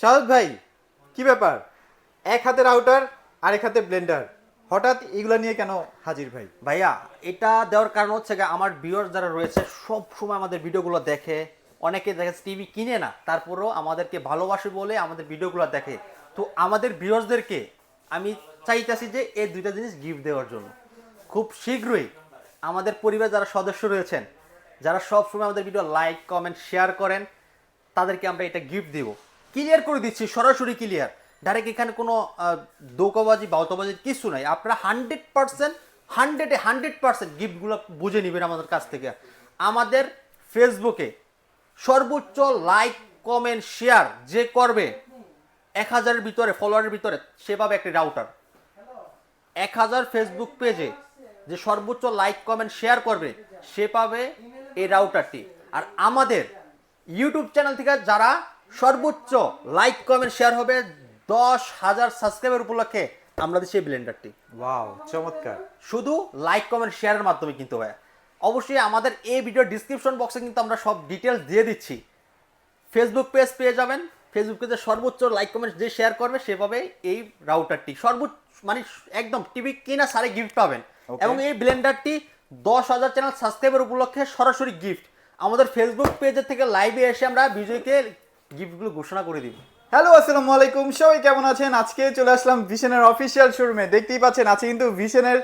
শাহাদ ভাই, কি ব্যাপার? এক হাতে রাউটার আর এক হাতে ব্লেন্ডার হঠাৎ এগুলো নিয়ে কেন হাজির ভাই? ভাইয়া, এটা দেওয়ার কারণ হচ্ছে গিয়ে আমার ভিউয়ার যারা রয়েছে, সব সময় আমাদের ভিডিওগুলো দেখে। অনেকে দেখে টিভি কিনে না, তারপরেও আমাদেরকে ভালোবাসে বলে আমাদের ভিডিওগুলো দেখে। তো আমাদের ভিউয়ার্সদেরকে আমি চাইতেছি যে এই দুইটা জিনিস গিফট দেওয়ার জন্য। খুব শীঘ্রই আমাদের পরিবার যারা সদস্য রয়েছেন, যারা সব সময় আমাদের ভিডিও লাইক কমেন্ট শেয়ার করেন, তাদেরকে আমরা এটা গিফট দিব। ক্লিয়ার করে দিচ্ছি, সরাসরি ক্লিয়ার ডাইরেক্ট এখানে কোনো দোকাবাজি বাউতাবাজি কিছু নাই। আপনারা হান্ড্রেড পার্সেন্ট হান্ড্রেডে হান্ড্রেড পার্সেন্ট গিফটগুলো বুঝে নেবেন আমাদের কাছ থেকে। আমাদের ফেসবুকে সর্বোচ্চ লাইক কমেন্ট শেয়ার যে করবে, এক হাজারের ভিতরে ফলোয়ারের ভিতরে, সে পাবে একটি রাউটার এক হাজার ফেসবুক পেজে যে সর্বোচ্চ লাইক কমেন্ট শেয়ার করবে, সে পাবে এই রাউটারটি আর আমাদের ইউটিউব চ্যানেল থেকে যারা সর্বোচ্চ লাইক কমেন্ট শেয়ার হবে দশ হাজার সাবস্ক্রাইবার উপলক্ষে আমরা দিচ্ছি এই ব্লেন্ডারটি। ওয়াও চমৎকার। শুধু লাইক কমেন্ট শেয়ারের মাধ্যমে কিন্তু ভাই অবশ্যই আমাদের এই ভিডিও ডিসক্রিপশন বক্সে কিন্তু আমরা সব ডিটেলস দিয়ে দিচ্ছি। ফেসবুক পেজ পেয়ে যাবেন। ফেসবুক পেজে সর্বোচ্চ লাইক কমেন্ট যে শেয়ার করবে সেভাবে এই রাউটারটি সর্বোচ্চ মানে একদম টিভি কিনা সারে গিফট পাবেন। এবং এই ব্লেন্ডারটি দশ হাজার চ্যানেল সাবস্ক্রাইবার উপলক্ষে সরাসরি গিফট আমাদের ফেসবুক পেজের থেকে লাইভে এসে আমরা বিজয়কে গিফটগুলো ঘোষণা করে দিব। হ্যালো আসসালামু আলাইকুম। সবাই কেমন আছেন? আজকে চলে আসলাম ভিশনের অফিসিয়াল শোরুমে দেখতেই পাচ্ছেন আছে কিন্তু ভিশনের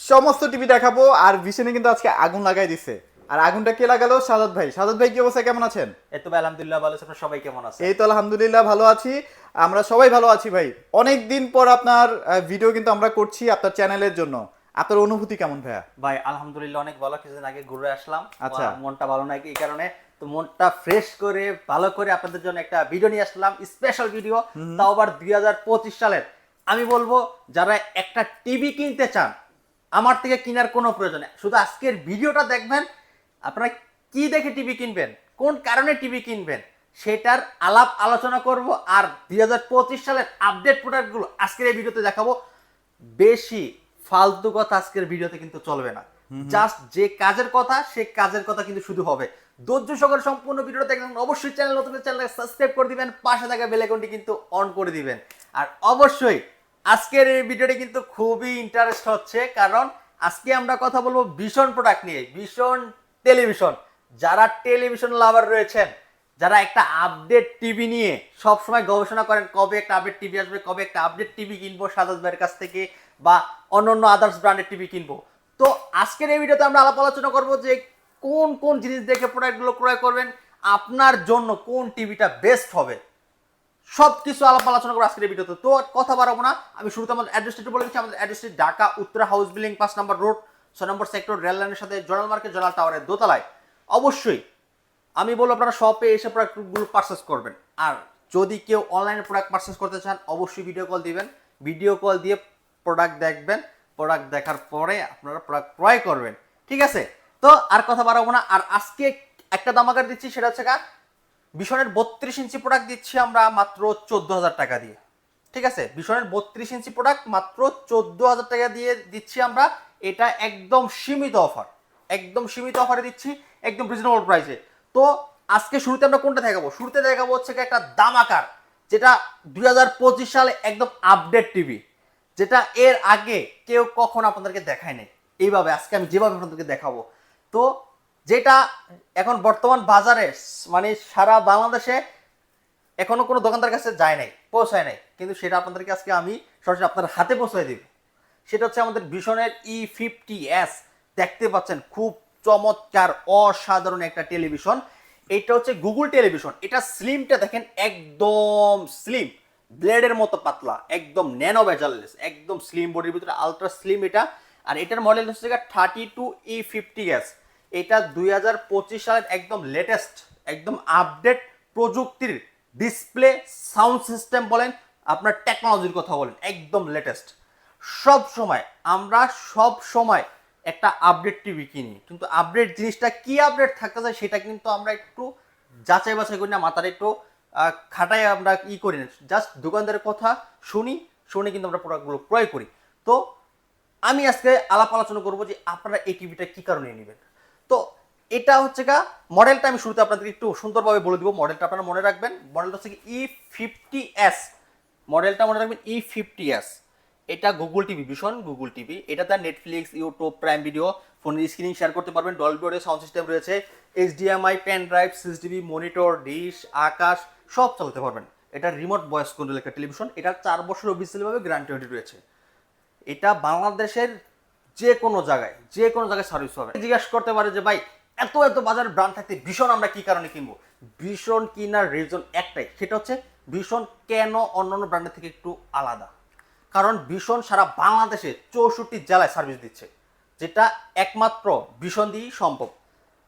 সমস্ত টিভি দেখাবো আর ভিশনে কিন্তু আজকে আগুন লাগাই দিছে। আর আগুনটা কে লাগালো? সাদাত ভাই। সাদাত ভাই কি অবস্থা? কেমন আছেন? এ তো ভাই আলহামদুলিল্লাহ ভালো আছে। আপনারা সবাই কেমন আছে এই তো আলহামদুলিল্লাহ ভালো আছি। আমরা সবাই ভালো আছি ভাই। অনেক দিন পর আপনার ভিডিও কিন্তু আমরা করছি আপনার চ্যানেলের জন্য। আপনার অনুভূতি কেমন ভাইয়া? ভাই আলহামদুলিল্লাহ অনেক ভালো। কিছুদিন আগে ঘুরে আসলাম। আচ্ছা। মনটা ভালো নাই এই কারণে। তো মনটা ফ্রেশ করে ভালো করে আপনাদের জন্য একটা ভিডিও নিয়ে আসলাম স্পেশাল ভিডিও তাও আবার দুই হাজার পঁচিশ সালের। আমি বলব যারা একটা টিভি কিনতে চান আমার থেকে কেনার কোনো প্রয়োজন নেই। শুধু আজকের ভিডিওটা দেখবেন আপনারা কি দেখে টিভি কিনবেন কোন কারণে টিভি কিনবেন সেটার আলাপ আলোচনা করব আর দুই হাজার পঁচিশ সালের আপডেট প্রোডাক্টগুলো আজকের এই ভিডিওতে দেখাবো। বেশি ফালতু কথা আজকের ভিডিওতে কিন্তু চলবে না। জাস্ট যে কাজের কথা, সে কাজের কথা কিন্তু শুধু হবে। ধৈর্য সহকারে সম্পূর্ণ ভিডিওটা দেখবেন অবশ্যই চ্যানেল নতুন চ্যানেল সাবস্ক্রাইব করে দিবেন। পাশে থাকা বেল আইকনটি কিন্তু অন করে দিবেন। আর অবশ্যই আজকের এই ভিডিওটি কিন্তু খুবই ইন্টারেস্ট হচ্ছে। কারণ আজকে আমরা কথা বলব ভীষণ প্রোডাক্ট নিয়ে, ভীষণ টেলিভিশন যারা টেলিভিশন লাভার রয়েছেন, যারা একটা আপডেট টিভি নিয়ে সব সময় গবেষণা করেন, কবে একটা আপডেট টিভি আসবে, কবে একটা আপডেট টিভি কিনবো সাদাত ভাইয়ের কাছ থেকে বা অন্যান্য আদার্স ব্র্যান্ডের টিভি কিনবো। তো আজকের এই ভিডিওতে আমরা আলাপ আলোচনা করব যে কোন কোন জিনিস দেখে প্রোডাক্টগুলো ক্রয় করবেন, আপনার জন্য কোন টিভিটা বেস্ট হবে। সব কিছু আলাপ আলোচনা করব আজকের ভিডিওতে। তো কথা বাড়াবো না, আমি শুরুতে আমাদের অ্যাড্রেসটি একটু বলে দিচ্ছি। আমাদের অ্যাড্রেসটি ঢাকা উত্তরা হাউস বিল্ডিং পাঁচ নম্বর রোড ছয় নম্বর সেক্টর রেল লাইনের সাথে জোনাল মার্কেট জোনাল টাওয়ারের দোতলায়। অবশ্যই, আমি বলব আপনারা শপে এসে প্রোডাক্টগুলো পারচেস করবেন। আর যদি কেউ অনলাইনে প্রোডাক্ট পারচেস করতে চান, অবশ্যই ভিডিও কল দিবেন। ভিডিও কল দিয়ে প্রোডাক্ট দেখবেন। প্রোডাক্ট দেখার পরে আপনারা প্রোডাক্ট ক্রয় করবেন। ঠিক আছে? তো আর কথা বাড়াবো না। আর আজকে একটা দামাকার দিচ্ছি, সেটা হচ্ছে ভীষণের বত্রিশ ইঞ্চি প্রোডাক্ট দিচ্ছি আমরা মাত্র চোদ্দ হাজার টাকা দিয়ে। ঠিক আছে? ভীষণের বত্রিশ ইঞ্চি প্রোডাক্ট মাত্র চোদ্দ হাজার টাকা দিয়ে দিচ্ছি আমরা। এটা একদম সীমিত অফার একদম সীমিত অফারে দিচ্ছি, একদম রিজনেবল প্রাইসে তো আজকে শুরুতে আমরা কোনটা দেখাবো? শুরুতে দেখাবো হচ্ছে একটা দামাকার যেটা দুই হাজার পঁচিশ সালে একদম আপডেট টিভি যেটা এর আগে কেউ কখন আপনাদেরকে দেখায় নাই। এইভাবে আজকে আমি যেভাবে আপনাদেরকে দেখাবো। তো যেটা এখন বর্তমান বাজারে মানে সারা বাংলাদেশে এখনও কোনো দোকানদার কাছে যায় নাই, পৌঁছায় নাই। কিন্তু সেটা আপনাদেরকে আজকে আমি সরাসরি আপনার হাতে পৌঁছায় দিব। সেটা হচ্ছে আমাদের ভীষণের ই ফিফটি এস দেখতে পাচ্ছেন, খুব চমৎকার, অসাধারণ একটা টেলিভিশন। এটা হচ্ছে গুগল টেলিভিশন। এটা স্লিমটা দেখেন, একদম স্লিম ব্লেডের মতো পাতলা, একদম ন্যানো বেজারলেস একদম স্লিম বডির ভিতরে আলট্রা স্লিম এটা। আর এটার মডেল হচ্ছে thirty two E fifty gas এটা দুই হাজার পঁচিশ সালের একদম লেটেস্ট একদম আপডেট প্রযুক্তির ডিসপ্লে সাউন্ড সিস্টেম বলেন, আপনার টেকনোলজির কথা বলেন, একদম লেটেস্ট সব সময়, আমরা সব সময় একটা আপডেট টিভি কিনি। কিন্তু আপডেট জিনিসটা কি আপডেট থাকতে চাই সেটা কিন্তু আমরা একটু যাচাই বাছাই করি না, মাথার একটু খাটাই আমরা ই করি না। জাস্ট দোকানদারের কথা শুনি, শুনে কিন্তু আমরা প্রোডাক্টগুলো ক্রয় করি। তো আমি আজকে আলাপ আলোচনা করব যে আপনারা এই টিভিটা কী কারণে নেবেন? তো এটা হচ্ছে গা মডেলটা আমি শুরুতে আপনাদের একটু সুন্দরভাবে বলে দিব। মডেলটা আপনারা মনে রাখবেন মডেলটা হচ্ছে কি ই ফিফটি এস মডেলটা মনে রাখবেন ই ফিফটি এস এটা গুগল টিভি ভীষণ গুগল টিভি এটাতে নেটফ্লিক্স ইউটিউব প্রাইম ভিডিও ফোনের স্ক্রিনিং শেয়ার করতে পারবেন। ডলবি সাউন্ড সিস্টেম রয়েছে। HDMI pen drive CCTV monitor dish Akash, সব চালাতে পারবেন। এটা রিমোট ভয়েস কন্ট্রোল একটা টেলিভিশন এটা চার বছর অফিসিয়ালভাবে গ্যারান্টি রয়েছে। এটা বাংলাদেশের যে কোনো জায়গায় যে কোনো জায়গায় সার্ভিস পাবে জিজ্ঞাসা করতে পারে যে, ভাই, এত এত বাজার ব্র্যান্ড থাকতে ভীষণ আমরা কি কারণে কিনবো? ভীষণ কিনার রিজন একটাই, সেটা হচ্ছে ভীষণ কেন অন্যান্য ব্র্যান্ডের থেকে একটু আলাদা? কারণ ভীষণ সারা বাংলাদেশে চৌষট্টি জেলায় সার্ভিস দিচ্ছে, যেটা একমাত্র ভীষণ দিয়েই সম্ভব।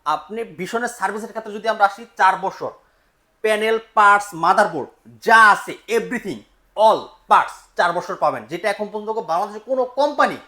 আপনি ভীষণের সার্ভিসের ক্ষেত্রে যদি আমরা আসি, চার বছর। প্যানেল, পার্টস, মাদারবোর্ড, যা আছে এভরিথিং অল পার্টস চার বছর পাবেন। যেটা এখন পর্যন্ত বাংলাদেশে কোনো কোম্পানি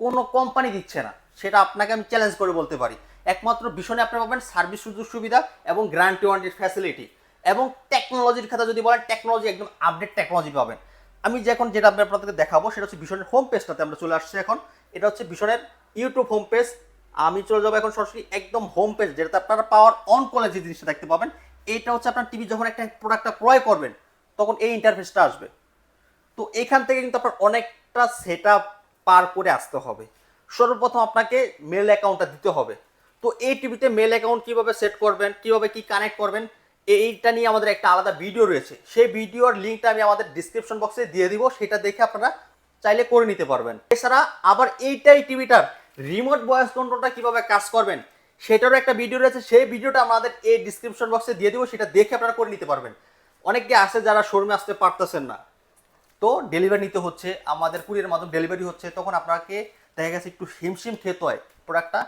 কোনো কোম্পানি দিচ্ছে না। সেটা আপনাকে আমি চ্যালেঞ্জ করে বলতে পারি। একমাত্র ভীষণে আপনি পাবেন সার্ভিস সুযোগ সুবিধা এবং গ্যারান্টি ওয়ারেন্টির ফ্যাসিলিটি এবং টেকনোলজির ক্ষেত্রে যদি বলেন টেকনোলজি একদম আপডেট টেকনোলজি পাবেন। আমি যে এখন যেটা আমি আপনাদেরকে দেখাবো, সেটা হচ্ছে ভীষণের হোম পেজটাতে আমরা চলে আসছি এখন। এটা হচ্ছে ভীষণের ইউটিউব হোম পেজ আমি চলে যাব এখন সরাসরি একদম হোম পেজ যেটাতে আপনারা পাওয়ার অন করলে যে জিনিসটা দেখতে পাবেন এইটা হচ্ছে আপনার টিভি যখন একটা প্রোডাক্টটা ক্রয় করবেন, তখন এই ইন্টারফেসটা আসবে। তো এখান থেকে কিন্তু আপনার অনেকটা সেট পার করে আসতে হবে। সর্বপ্রথম আপনাকে মেল অ্যাকাউন্টটা দিতে হবে। তো এই টিভিতে মেল অ্যাকাউন্ট কীভাবে সেট করবেন, কীভাবে কি কানেক্ট করবেন, এইটা নিয়ে আমাদের একটা আলাদা ভিডিও রয়েছে। সেই ভিডিওর লিঙ্কটা আমি আমাদের ডিসক্রিপশন বক্সে দিয়ে দিব, সেটা দেখে আপনারা চাইলে করে নিতে পারবেন। এছাড়া আবার এইটাই টিভিটার রিমোট ভয়েস কন্ট্রোলটা কীভাবে কাজ করবেন, সেটারও একটা ভিডিও রয়েছে, সেই ভিডিওটা আমাদের এই ডিসক্রিপশন বক্সে দিয়ে দিব, সেটা দেখে আপনারা করে নিতে পারবেন। অনেকে আছে যারা শোরুমে আসতে পারতেছেন না। তো ডেলিভারি নিতে হচ্ছে, আমাদের কুরিয়ার মাধ্যমে ডেলিভারি হচ্ছে, তখন আপনাকে দেখা গেছে একটু হিমশিম খেতে হয় প্রোডাক্টটা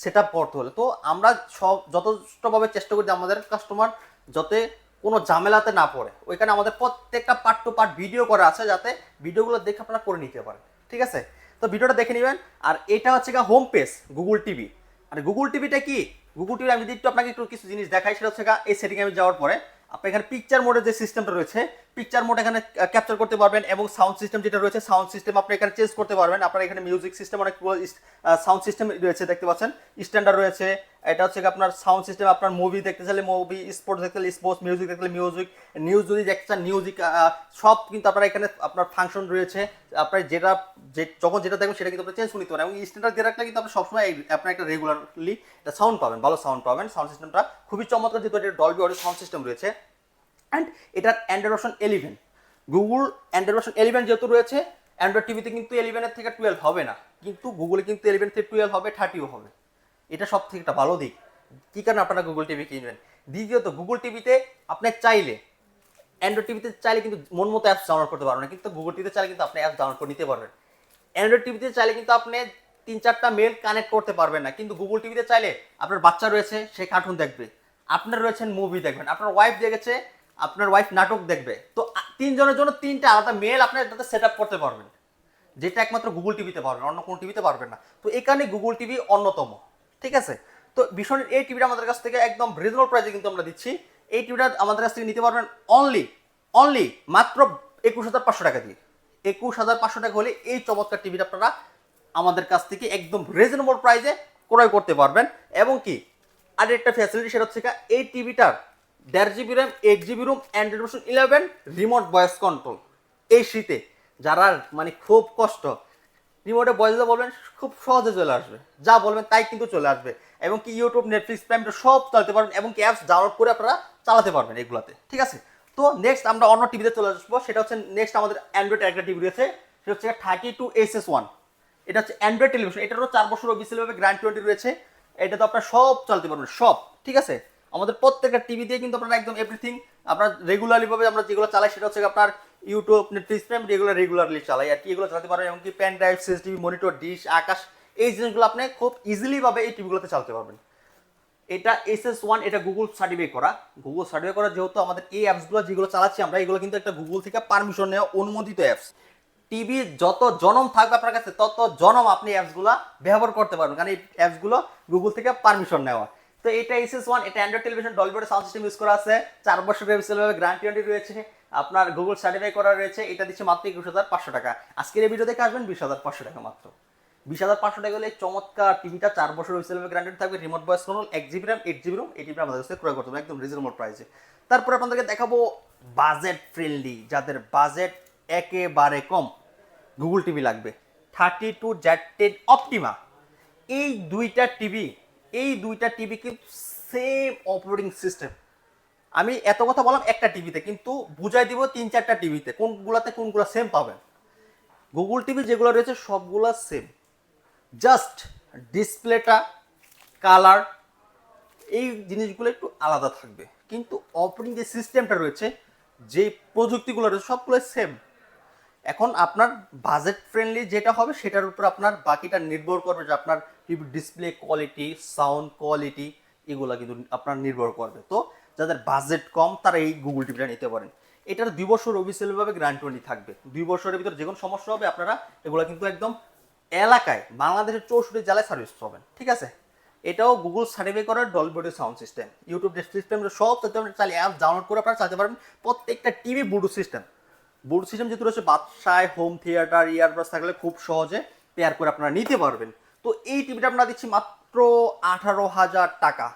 সেট আপ করতে হলে। তো আমরা সব, যথেষ্টভাবে চেষ্টা করি আমাদের কাস্টমার যাতে কোনো ঝামেলাতে না পড়ে। ওইখানে আমাদের প্রত্যেকটা পার্ট টু পার্ট ভিডিও করা আছে, যাতে ভিডিওগুলো দেখে আপনারা করে নিতে পারেন। ঠিক আছে? তো ভিডিওটা দেখে নেবেন। আর এটা হচ্ছে গা হোম পেজ গুগল টিভি আর গুগল টিভিটা কি? গুগল টিভি আমি যদি একটু আপনাকে একটু কিছু জিনিস দেখাই, সেটা হচ্ছে গা এই সেটিং আমি যাওয়ার পরে, আপনার এখানে পিকচার মোডের যে সিস্টেমটা রয়েছে পিকচার মোড এখানে ক্যাপচার করতে পারবেন এবং সাউন্ড সিস্টেম যেটা রয়েছে সাউন্ড সিস্টেম আপনি এখানে চেঞ্জ করতে পারবেন। আপনার এখানে মিউজিক সিস্টেম অনেক সাউন্ড সিস্টেম রয়েছে, দেখতে পাচ্ছেন। স্ট্যান্ডার্ড রয়েছে। এটা হচ্ছে আপনার সাউন্ড সিস্টেম আপনার মুভি দেখতে চাইলে মুভি স্পোর্টস দেখতে স্পোর্টস মিউজিক দেখতে মিউজিক নিউজ যদি দেখতে চান মিউজিক সব কিন্তু আপনার এখানে, আপনার ফাংশন রয়েছে। আপনার যেটা, যে, যখন যেটা দেখবেন, সেটা কিন্তু আপনি চেঞ্জ করে পারেন। এবং স্ট্যান্ডার্ড দিয়ে রাখলে কিন্তু আপনি সবসময় আপনার একটা রেগুলারলি একটা সাউন্ড পাবেন, ভালো সাউন্ড পাবেন। সাউন্ড সিস্টেমটা খুবই চমৎকার, যেহেতু এটা ডলবি অডিও সাউন্ড সিস্টেম রয়েছে। অ্যান্ড এটার Android version eleven Google Android version eleven যেহেতু রয়েছে অ্যান্ড্রয়েড টিভিতে কিন্তু এলিভেনের থেকে টুয়েলভ হবে না। কিন্তু গুগলে কিন্তু এলিভেন থেকে টুয়েলভ হবে থার্টিও হবে। এটা সব থেকে একটা ভালো দিক। কী কারণে আপনারা গুগল টিভি কিনবেন? দ্বিতীয়ত গুগল টিভিতে আপনি চাইলে অ্যান্ড্রয়েড টিভিতে চাইলে কিন্তু মন মতো অ্যাপস ডাউনলোড করতে পারবেন না। কিন্তু গুগল টিভিতে চাইলে কিন্তু আপনি অ্যাপস ডাউনলোড করে নিতে পারবেন। অ্যান্ড্রয়েড টিভিতে চাইলে কিন্তু আপনি তিন চারটা মেল কানেক্ট করতে পারবেন না। কিন্তু গুগল টিভিতে চাইলে আপনার বাচ্চা রয়েছে, সে কার্টুন দেখবে। আপনার রয়েছেন মুভি দেখবেন। আপনার ওয়াইফ দেখেছে আপনার ওয়াইফ নাটক দেখবে, তো তিনজনের জন্য তিনটা আলাদা মেল আপনি এটাতে সেট আপ করতে পারবেন। যেটা একমাত্র গুগল টিভিতে পারবেন, অন্য কোনো টিভিতে পারবেন না। তো কারণে গুগল টিভি অন্যতম, ঠিক আছে? তো ভীষণের এই টিভিটা আমাদের কাছ থেকে একদম রিজনেবল প্রাইসে কিন্তু আমরা দিচ্ছি। এই টিভিটা আমাদের কাছ থেকে নিতে পারবেন অনলি অনলি মাত্র একুশ হাজার পাঁচশো টাকা দিয়ে। একুশ হাজার পাঁচশো টাকা হলে এই চমৎকার টিভিটা আপনারা আমাদের কাছ থেকে একদম রিজনেবল প্রাইসে ক্রয় করতে পারবেন। এবং কি আর একটা ফ্যাসিলিটি সেটা হচ্ছে এই টিভিটার দেড় GB RAM eight GB ROM Android version eleven remote voice control এই শীতে যারা মানে খুব কষ্ট রিমোটে ভয়েস বলবেন, খুব সহজে চলে আসবে। যা বলবেন তাই কিন্তু চলে আসবে। এবং কি ইউটিউব নেটফ্লিক্স প্রাইম সব চালাতে পারবেন এবং কি অ্যাপস ডাউনলোড করে আপনারা চালাতে পারবেন এগুলোতে। ঠিক আছে? তো নেক্সট আমরা অন্য টিভিতে চলে আসব। সেটা হচ্ছে নেক্সট আমাদের অ্যান্ড্রয়েড একটা টিভি রয়েছে। সেটা হচ্ছে thirty two S S one এটা হচ্ছে অ্যান্ড্রয়েড টেলিভিশন এটারও চার বছর অফিসিয়ালভাবে গ্যারান্টি ওয়ারেন্টি রয়েছে। এটা তো আপনারা সব চালাতে পারবেন, সব। ঠিক আছে? আমাদের প্রত্যেকটা টিভি দিয়ে কিন্তু আপনারা একদম এভরিথিং আপনার রেগুলারলি ভাবে আমরা যেগুলো চালাই সেটা হচ্ছে আপনার YouTube Netflix Prime regular regularly চালাই। আর কি এগুলো চালাতে পারবেন এমনকি pen drive CCTV monitor dish Akash, এই জিনিসগুলো আপনি খুব ইজিলি ভাবে এই টিভিগুলোতে চালাতে পারবেন। এটা এস এস ওয়ান এটা গুগল সার্টিফাই করা। গুগল সার্টিফাই করা যেহেতু আমাদের এই অ্যাপসগুলো যেগুলো চালাচ্ছি আমরা, এগুলো কিন্তু একটা গুগল থেকে পারমিশন নেওয়া অনুমোদিত অ্যাপস টিভি যত জনম থাকবে আপনার কাছে, তত জনম আপনি অ্যাপসগুলো ব্যবহার করতে পারবেন। কারণ এই অ্যাপসগুলো গুগল থেকে পারমিশন নেওয়া। তো এটা এস এস ওয়ান, এটা অ্যান্ড্রয়েড টেলিভিশন ডলবির সাউন্ড সিস্টেম ইউজ করা আছে। চার বছরের বিশালভাবে গ্যারান্টি ওয়ারেন্টি রয়েছে। আপনার গুগল সার্টিফাই করা রয়েছে, এটা দিচ্ছে মাত্র একুশ হাজার পাঁচশো টাকা। আজকের এই ভিডিও দেখে আসবেন বিশ হাজার পাঁচশো টাকা মাত্র। বিশ হাজার পাঁচশো টাকা হলে চমৎকার টিভিটা চার বছর হয়েছিল গ্রান্টেড থাকবে রিমোট বয়স কন্ট্রোল এক GB RAM eight GB ROM এই টিভি আমাদের কাছে ক্রয় করতে হবে, একদম রিজনেবল প্রাইসে তারপরে আপনাদেরকে দেখাবো বাজেট ফ্রেন্ডলি যাদের বাজেট একেবারে কম গুগল টিভি লাগবে। Thirty two Z ten Optima এই দুইটা টিভি এই দুইটা টিভি কিন্তু সেম অপারেটিং সিস্টেম আমি এত কথা বললাম একটা টিভিতে কিন্তু বুঝাই দিব তিন চারটা টিভিতে কোনগুলাতে কোনগুলো সেম পাবেন। গুগল টিভি যেগুলো রয়েছে, সবগুলো সেম জাস্ট ডিসপ্লেটা কালার এই জিনিসগুলো একটু আলাদা থাকবে। কিন্তু অপারেটিং যে সিস্টেমটা রয়েছে যে প্রযুক্তিগুলো রয়েছে সবগুলো সেম এখন আপনার বাজেট ফ্রেন্ডলি যেটা হবে সেটার উপর আপনার বাকিটা নির্ভর করবে যে আপনার ডিসপ্লে কোয়ালিটি সাউন্ড কোয়ালিটি এগুলো কিন্তু আপনার নির্ভর করবে। তো যাদের বাজেট কম, তারা এই গুগল টিভিটা নিতে পারেন। এটার দুই বছর অফিসিয়ালভাবে গ্যারান্টি থাকবে। দুই বছরের ভিতরে যে কোনো সমস্যা হবে আপনারা এগুলো কিন্তু একদম এলাকায়, বাংলাদেশের চৌষট্টি জেলায় সার্ভিস পাবেন। ঠিক আছে? এটাও গুগল সার্টিফাই করার Dolby sound system YouTube system সব তথ্য চালিয়ে অ্যাপ ডাউনলোড করে আপনারা চালাতে পারবেন। প্রত্যেকটা TV Bluetooth system Bluetooth system যেহেতু রয়েছে, বাদশায় হোম থিয়েটার ইয়ারবাস থাকলে খুব সহজে পেয়ার করে আপনারা নিতে পারবেন। তো এই টিভিটা আমরা দিচ্ছি মাত্র আঠারো হাজার টাকা।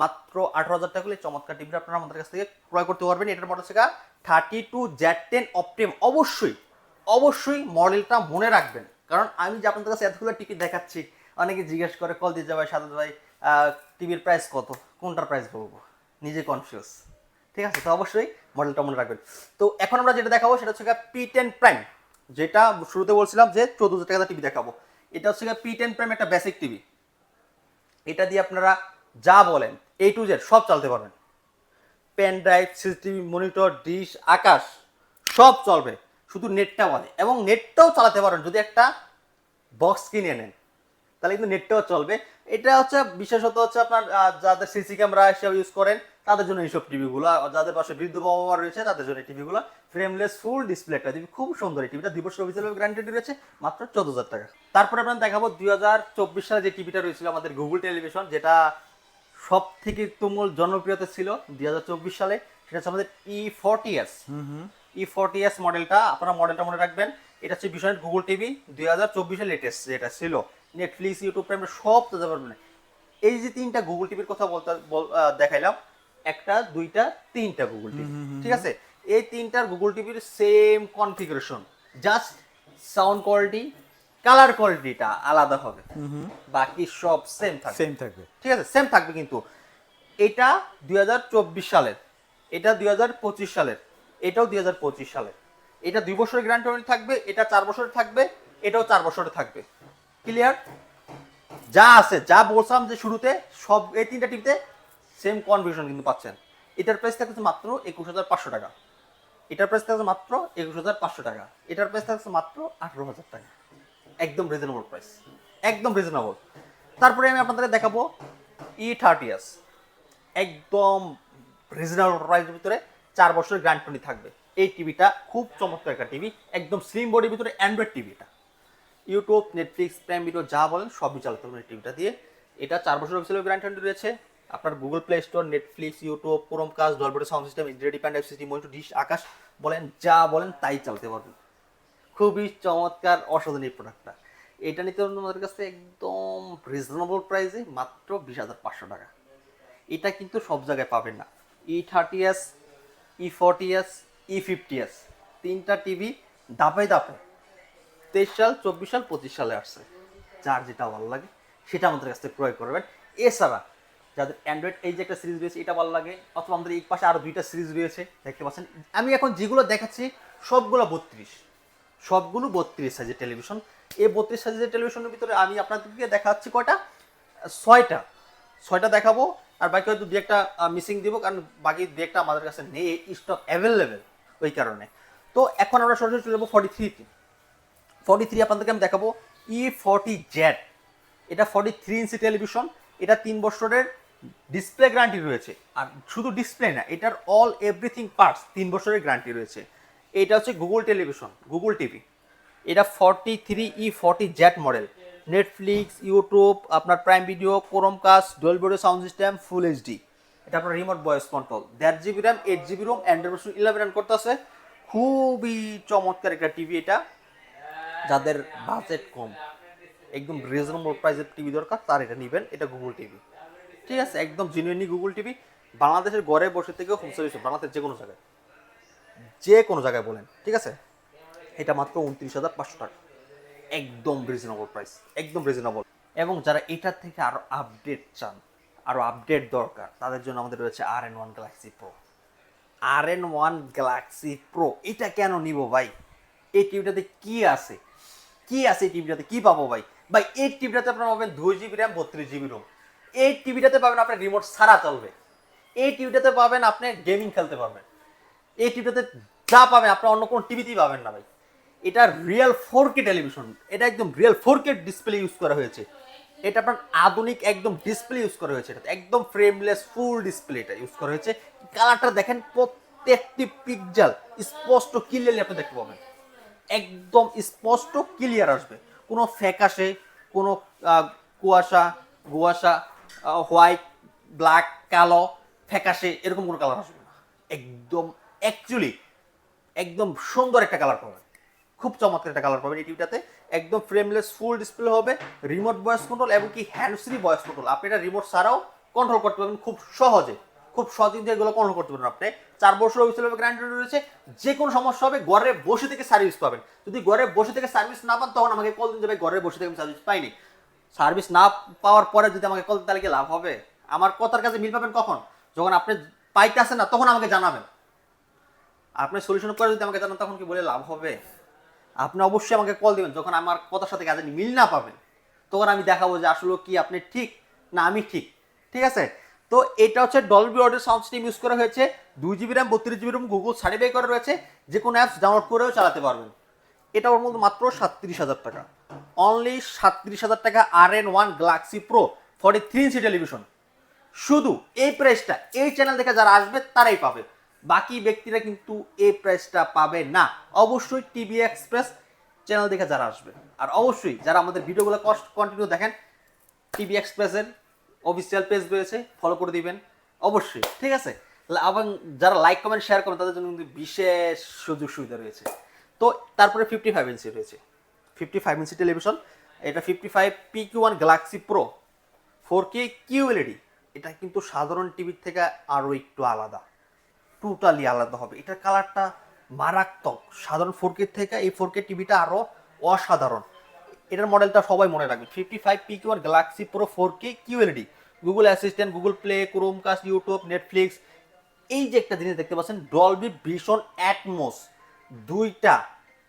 মাত্র আঠারো হাজার টাকা হলে চমৎকার টিভিটা আপনারা আমাদের কাছ থেকে ক্রয় করতে পারবেন। এটার মডেল হচ্ছে thirty two Z ten Optima অবশ্যই অবশ্যই মডেলটা মনে রাখবেন। কারণ আমি যে আপনাদের কাছে এতগুলো টিকিট দেখাচ্ছি, অনেকে জিজ্ঞেস করে, কল দিয়ে যাবে সাদা ভাই টিভির প্রাইস কত? কোনটার প্রাইস বলব? নিজে কনফিউজ ঠিক আছে? তো অবশ্যই মডেলটা মনে রাখবেন। তো এখন আমরা যেটা দেখাবো সেটা হচ্ছে পি টেন প্রাইম যেটা শুরুতে বলছিলাম যে চোদ্দ হাজার টাকা টিভি দেখাবো। এটা হচ্ছে পি টেন প্রাইম একটা বেসিক টিভি। এটা দিয়ে আপনারা যা বলেন এ টু জেড সব চালাতে পারবেন। Pen drive CCTV monitor dish Akash, সব চলবে। শুধু নেটটা বলে এবং নেটটাও চালাতে পারেন যদি একটা বক্স কিনে নেন। তাহলে কিন্তু নেটটাও চলবে। এটা হচ্ছে বিশেষত হচ্ছে আপনার যাদের সিসি ক্যামেরা হিসেবে ইউজ করেন তাদের জন্য এইসব টিভিগুলো যাদের পাশে বৃদ্ধ বাবা মা রয়েছে তাদের জন্য টিভিগুলো ফ্রেমলেস ফুল ডিসপ্লে একটা টিভি খুব সুন্দর এই টিভিটা। দুই বছর অফিসিয়াল গ্যারান্টি রয়েছে মাত্র চোদ্দ হাজার টাকা। তারপরে আপনার দেখাবো দুই হাজার চব্বিশ সালে যে টিভিটা রয়েছিল আমাদের গুগল টেলিভিশন যেটা সব থেকে তুমুল জনপ্রিয়তা ছিল দুই হাজার চব্বিশ সালে সেটা হচ্ছে আমাদের E forty S E forty S মডেলটা আপনারা মডেলটা মনে রাখবেন এটা হচ্ছে বিষয় গুগল টিভি দুই হাজার চব্বিশের লেটেস্ট যেটা ছিল। নেটফ্লিক্স ইউটিউব প্রাইম সব তো পারবেন এই যে তিনটা গুগল টিভির কথা বলতে বল- দেখাইলাম একটা দুইটা তিনটা গুগল টিভি ঠিক আছে? এই তিনটার গুগল টিভির same configuration just sound quality colour কোয়ালিটিটা আলাদা হবে। বাকি সব সেম থাকবে। সেম থাকবে। ঠিক আছে? সেম থাকবে কিন্তু। এটা দুই হাজার চব্বিশ সালের। এটা দুই হাজার পঁচিশ সালের। এটাও দুই হাজার পঁচিশ সালের। এটা দুই বছরের গ্যারান্টি থাকবে এটা চার বছরের থাকবে এটাও চার বছরের থাকবে। ক্লিয়ার যা আছে যা বলছিলাম যে শুরুতে সব এই তিনটা টিভিতে সেম কনফিউশন কিন্তু পাচ্ছেন। এটার প্রাইস থাকছে মাত্র একুশ হাজার পাঁচশো টাকা। এটার প্রাইস থাকছে মাত্র একুশ হাজার পাঁচশো টাকা। এটার প্রাইস থাকছে মাত্র আঠারো হাজার টাকা। একদম রিজনেবল প্রাইস একদম রিজনেবল তারপরে আমি আপনাদের দেখাবো ই থার্টিয়াস একদম রিজনেবল প্রাইসের ভিতরে চার বছরের গ্যারান্টি থাকবে। এই টিভিটা খুব চমৎকার একটা টিভি। একদম স্লিম বডির ভিতরে অ্যান্ড্রয়েড টিভিটা ইউটিউব নেটফ্লিক্স প্রাইম ভিডিও যা বলেন সবই চালাতে পারবেন এই টিভিটা দিয়ে। এটা চার বছর অফিসিয়াল গ্যারান্টি রয়েছে। আপনার Google Play Store Netflix YouTube Chrome কাজ ডলবডি সাউন্ড সিস্টেম রেডি প্যান্ড সিস্টেম মনিটর ডিশ আকাশ বলেন, যা বলেন তাই চালাতে পারবেন। খুবই চমৎকার, অসাধারণ প্রোডাক্টটা এটা নিতে আমাদের কাছে একদম রিজনেবল প্রাইসে মাত্র বিশ হাজার পাঁচশো টাকা। এটা কিন্তু সব জায়গায় পাবেন না। E thirty S E forty S E fifty S তিনটা টিভি দাপে দাপে তেইশ সাল, চব্বিশ সাল, পঁচিশ সালে আসছে। যার যেটা ভালো লাগে, সেটা আমাদের কাছ থেকে ক্রয় করবেন। এছাড়া যাদের অ্যান্ড্রয়েড এই যে একটা সিরিজ রয়েছে, এটা ভালো লাগে। অথবা আমাদের এই পাশে আরও দুইটা সিরিজ রয়েছে, দেখতে পাচ্ছেন। আমি এখন যেগুলো দেখাচ্ছি, সবগুলো বত্রিশ। সবগুলো বত্রিশ সাইজের টেলিভিশন এই বত্রিশ সাইজের টেলিভিশনের ভিতরে আমি আপনাদেরকে দেখাচ্ছি কয়টা? ছয়টা। ছয়টা দেখাবো, আর বাকি হয়তো দু একটা মিসিং দিব, কারণ বাকি দু একটা আমাদের কাছে নেই স্টক অ্যাভেলেবেল ওই কারণে। তো এখন আমরা সরাসরি চলে যাব ফর্টি থ্রিতে ফর্টি থ্রি আপনাদেরকে আমি দেখাবো ই ফর্টি জেড এটা ফর্টি থ্রি ইঞ্চি টেলিভিশন এটা তিন বছরের ডিসপ্লে গ্যারান্টি রয়েছে। আর শুধু ডিসপ্লে না, এটার অল এভরিথিং পার্টস তিন বছরের গ্যারান্টি রয়েছে। এটা হচ্ছে গুগল টেলিভিশন গুগল টিভি এটা forty three E forty Z model Netflix YouTube আপনার Prime Video Chromecast dual sound system full HD এটা আপনার রিমোট ভয়েস কন্ট্রোল দেড় GB RAM eight GB ROM Android version eleven run করতেছে। খুবই চমৎকার একটা TV এটা। যাদের বাজেট কম, একদম রিজনেবল প্রাইসের টিভি দরকার, তার এটা নেবেন। এটা গুগল টিভি ঠিক আছে, একদম জেনুইনলি গুগল টিভি বাংলাদেশের ঘরে বসে থেকেও হোম সার্ভিস বাংলাদেশের যে কোনো জায়গায়। যে কোনো জায়গায় বলেন, ঠিক আছে? এটা মাত্র উনত্রিশ হাজার পাঁচশো টাকা। একদম রিজনেবল প্রাইস একদম রিজনেবল এবং যারা এটার থেকে আরও আপডেট চান, আরও আপডেট দরকার, তাদের জন্য আমাদের রয়েছে R N one Galaxy Pro R N one Galaxy Pro এটা কেন নিব ভাই? এই টিভিটাতে কি আছে? কি আছে এই টিভিটাতে কি পাবো ভাই? ভাই, এই টিভিটাতে আপনারা পাবেন দুই জিবি র্যাম বত্রিশ জিবি রোম এই টিভিটাতে পাবেন আপনার রিমোট ছাড়া চলবে। এই টিভিটাতে পাবেন আপনি গেমিং খেলতে পারবেন। এই টিভিটাতে যা পাবেন, আপনার অন্য কোনো টিভিতেই পাবেন না ভাই। এটা রিয়েল ফোর কে টেলিভিশন এটা একদম real four K display use করা হয়েছে। এটা আপনার আধুনিক একদম ডিসপ্লে ইউজ করা হয়েছে। এটা একদম ফ্রেমলেস ফুল ডিসপ্লে এটা ইউজ করা হয়েছে। কালারটা দেখেন প্রত্যেকটি পিকজাল স্পষ্ট ক্লিয়ারলি আপনি দেখতে পাবেন। একদম স্পষ্ট ক্লিয়ার আসবে। কোনো ফ্যাকাশে, কোনো কুয়াশা, গুয়াশা হোয়াইট ব্ল্যাক কালো, ফ্যাকাশে এরকম কোনো কালার আসবে না। একদম অ্যাকচুয়ালি একদম সুন্দর একটা কালার পাবেন। খুব চমৎকার একটা কালার পাবেন এই টিভিটাতে একদম ফ্রেমলেস ফুল ডিসপ্লে হবে রিমোট ভয়েস কন্ট্রোল এবং কি হ্যান্ড ফ্রি ভয়েস কন্ট্রোল আপনি এটা রিমোট ছাড়াও কন্ট্রোল করতে পারবেন খুব সহজে। খুব সহজে কিন্তু এগুলো কন্ট্রোল করতে পারবেন আপনি। চার বছর অফিসিয়াল গ্যারান্টি রয়েছে। যে কোনো সমস্যা হবে, ঘরে বসে থেকে সার্ভিস পাবেন। যদি ঘরে বসে থেকে সার্ভিস না পান, তখন আমাকে কল দিন যাবে ঘরে বসে থেকে আমি সার্ভিস পাইনি। সার্ভিস না পাওয়ার পরে যদি আমাকে কল তাহলে কি লাভ হবে? আমার কথার কাছে মিল পাবেন কখন? যখন আপনি পাইতে আসেন না, তখন আমাকে জানাবেন। আপনি সলিউশন করে যদি আমাকে জানান, তখন কি বলে লাভ হবে? আপনি অবশ্যই আমাকে কল দিবেন, যখন আমার কথার সাথে কাজে মিল না পাবেন। তখন আমি দেখাবো যে আসলে কি আপনি ঠিক না আমি ঠিক। ঠিক আছে? তো এটা হচ্ছে Dolby audio sound system use করা হয়েছে। দুই জিবি র্যাম বত্রিশ জিবি র্যাম গুগল সার্টিফাই করা রয়েছে। যে কোনো অ্যাপস ডাউনলোড করেও চালাতে পারবেন। এটা ওর মধ্যে মাত্র সাতত্রিশ হাজার টাকা। অনলি সাতত্রিশ হাজার টাকা R N one Galaxy Pro forty three inch television শুধু এই প্রাইসটা এই চ্যানেল থেকে যারা আসবে, তারাই পাবে। বাকি ব্যক্তিরা কিন্তু এই প্রাইসটা পাবে না। অবশ্যই টিভি এক্সপ্রেস চ্যানেল দেখে যারা আসবে। আর অবশ্যই যারা আমাদের ভিডিওগুলো কষ্ট কন্টিনিউ দেখেন টিভি এক্সপ্রেসের অফিসিয়াল পেজ রয়েছে ফলো করে দিবেন। অবশ্যই, ঠিক আছে? এবং যারা লাইক কমেন্ট শেয়ার করেন তাদের জন্য কিন্তু বিশেষ সুযোগ সুবিধা রয়েছে। তো তারপরে ফিফটি ফাইভ ইঞ্চি রয়েছে। ফিফটি ফাইভ ইঞ্চি টেলিভিশন এটা fifty five P Q one Galaxy Pro four K QLED এটা কিন্তু সাধারণ টিভির থেকে আরও একটু আলাদা টোটালি আলাদা হবে। এটার কালারটা মারাত্মক। সাধারণ ফোর কে থেকে এই ফোর কে টিভিটা আরও অসাধারণ। এটার মডেলটা সবাই মনে রাখবে। Fifty five P Q Galaxy Pro four K QLED Google Assistant Google Play Chromecast YouTube Netflix এই যে একটা জিনিস দেখতে পাচ্ছেন ডলবি ভিশন অ্যাটমোস দুইটা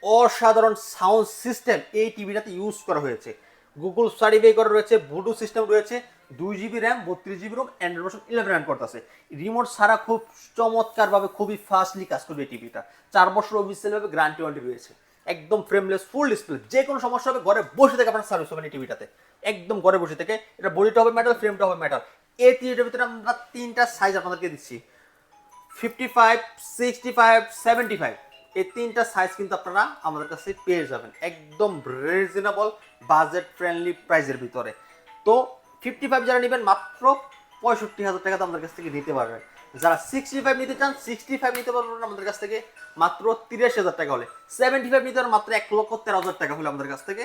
অসাধারণ সাউন্ড সিস্টেম এই টিভিটাতে ইউজ করা হয়েছে। গুগল সার্টিফাই করা রয়েছে ব্লুটুথ সিস্টেম রয়েছে, দুই জিবি র্যাম বত্রিশ GB ROM Android version eleven run করতেছে। রিমোট সারা খুব চমৎকারভাবে খুবই ফাস্টলি কাজ করবে এই টিভিটা। চার বছর অফিসিয়ালভাবে গ্যারান্টি ওয়ারেন্টি রয়েছে। একদম ফ্রেমলেস ফুল ডিসপ্লে যে কোনো সমস্যা হবে, ঘরে বসে থেকে আপনার সার্ভিস হবে এই টিভিটাতে। একদম ঘরে বসে থেকে। এটা বডিটা হবে মেটাল ফ্রেমটা হবে মেটাল এই টিভিটার ভিতরে আমরা তিনটা সাইজ আপনাদেরকে দিচ্ছি। Fifty five sixty five seventy five এই তিনটা সাইজ কিন্তু আপনারা আমাদের কাছে পেয়ে যাবেন। একদম রিজনেবল বাজেট ফ্রেন্ডলি প্রাইসের ভিতরে। তো ফিফটি ফাইভ যারা নেবেন, মাত্র পঁয়ষট্টি হাজার টাকা তো আমাদের কাছ থেকে নিতে পারবেন। যারা সিক্সটি ফাইভ নিতে চান সিক্সটি ফাইভ নিতে পারবেন আমাদের কাছ থেকে মাত্র তিরিশ হাজার টাকা হলে। সেভেন্টি ফাইভ নিতে পারেন মাত্র এক লক্ষ তেরো হাজার টাকা হলে আমাদের কাছ থেকে।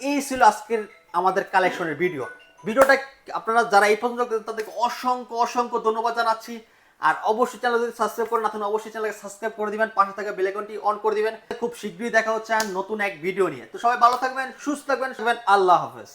এই ছিল আজকের আমাদের কালেকশনের ভিডিও ভিডিওটা আপনারা যারা এই পর্যন্ত তাদেরকে অসংখ্য অসংখ্য ধন্যবাদ জানাচ্ছি। আর অবশ্যই চ্যানেল যদি সাবস্ক্রাইব করে না থাকেন অবশ্যই চ্যানেলকে সাবস্ক্রাইব করে দিবেন, পাশে থাকা বেল আইকনটি অন করে দিবেন। খুব শীঘ্রই দেখা হচ্ছে নতুন এক ভিডিও নিয়ে। তো সবাই ভালো থাকবেন, সুস্থ থাকবেন আল্লাহ হাফেজ।